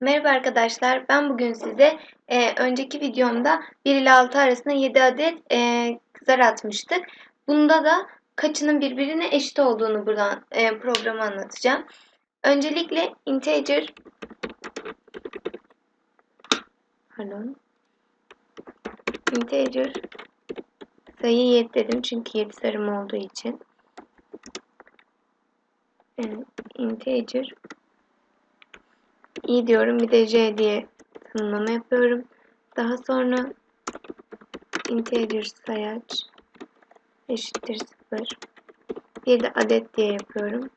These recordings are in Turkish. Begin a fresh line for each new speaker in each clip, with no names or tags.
Merhaba arkadaşlar. Ben bugün size e, önceki videomda 1 ile 6 arasında 7 adet e, zar atmıştık. Bunda da kaçının birbirine eşit olduğunu buradan e, programı anlatacağım. Öncelikle integer pardon integer sayı 7 dedim çünkü 7 sarım olduğu için. Yani integer i diyorum. Bir de j diye tanımlama yapıyorum. Daha sonra integer sayaç eşittir 0. Bir de adet diye yapıyorum.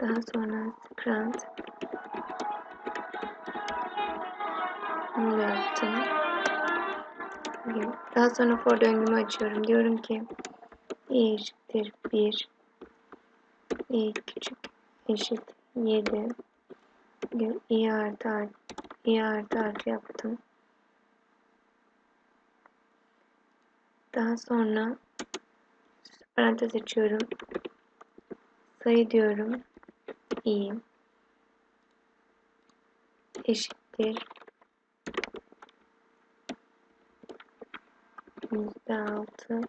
Daha sonra scrant bunu yaptım. Daha sonra for döngümü açıyorum. Diyorum ki i eşittir 1 i küçük eşit 7 i artı artı i artı artı yaptım. Daha sonra parantez açıyorum. Sayı diyorum. i eşittir yüzde altı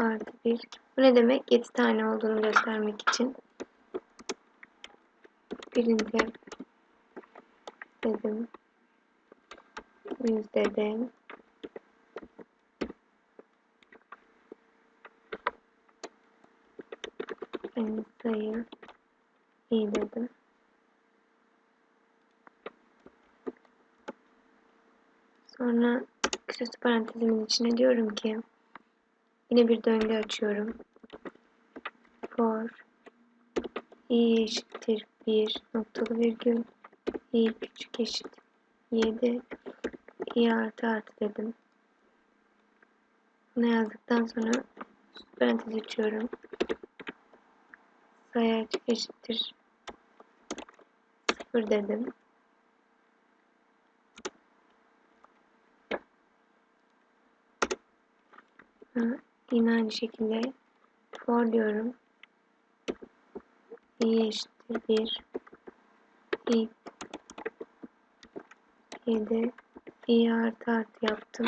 artı bir. Bu ne demek? 7 tane olduğunu göstermek için. Birinci dedim. Yüzde de yani sayı iyi dedim. Sonra küsüstü parantezimin içine diyorum ki yine bir döngü açıyorum. For i eşittir 1 noktalı virgül i küçük eşit 7 i artı artı dedim. Bunu yazdıktan sonra parantez açıyorum. Sayaç eşittir 0 dedim. Ha, yine aynı şekilde for diyorum. i eşittir 1 i 7 i artı artı yaptım.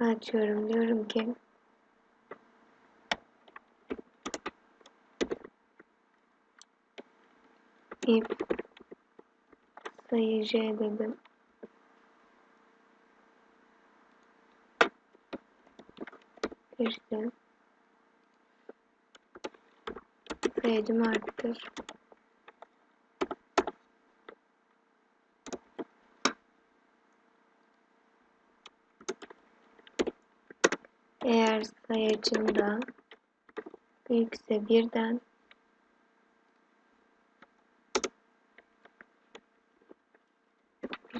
Açıyorum. Diyorum ki if sayı j dedim. İşte sayacımı arttır. Eğer sayacımda büyükse birden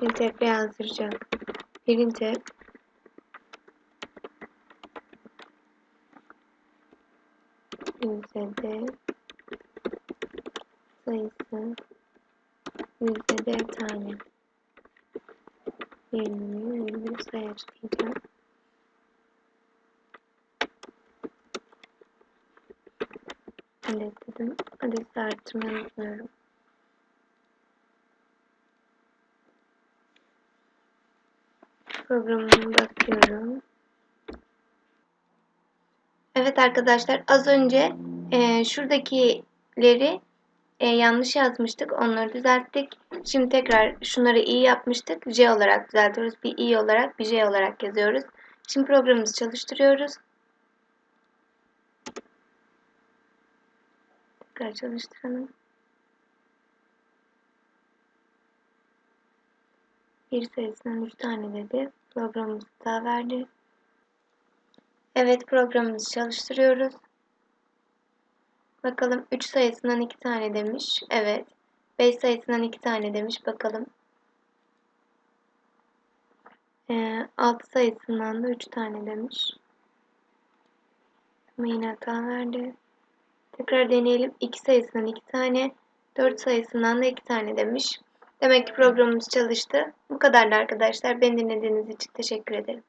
printf yazdıracak. Printf yüzde sayısı yüzde tane virgül virgül sayaç diyeceğim. Adet dedim. Adeti arttırmayı unutmuyorum. Programımı bakıyorum. Evet arkadaşlar az önce e, şuradakileri e, yanlış yazmıştık. Onları düzelttik. Şimdi tekrar şunları iyi yapmıştık. J olarak düzeltiyoruz. Bir i olarak bir j olarak yazıyoruz. Şimdi programımızı çalıştırıyoruz. Tekrar çalıştıralım. Bir sayısından 3 tane dedi. Programımızı daha verdi. Evet programımızı çalıştırıyoruz. Bakalım 3 sayısından 2 tane demiş. Evet. 5 sayısından 2 tane demiş. Bakalım. Ee, 6 sayısından da 3 tane demiş. Ama yine hata verdi. Tekrar deneyelim. 2 sayısından 2 tane. 4 sayısından da 2 tane demiş. Demek ki programımız çalıştı. Bu kadardı arkadaşlar. Beni dinlediğiniz için teşekkür ederim.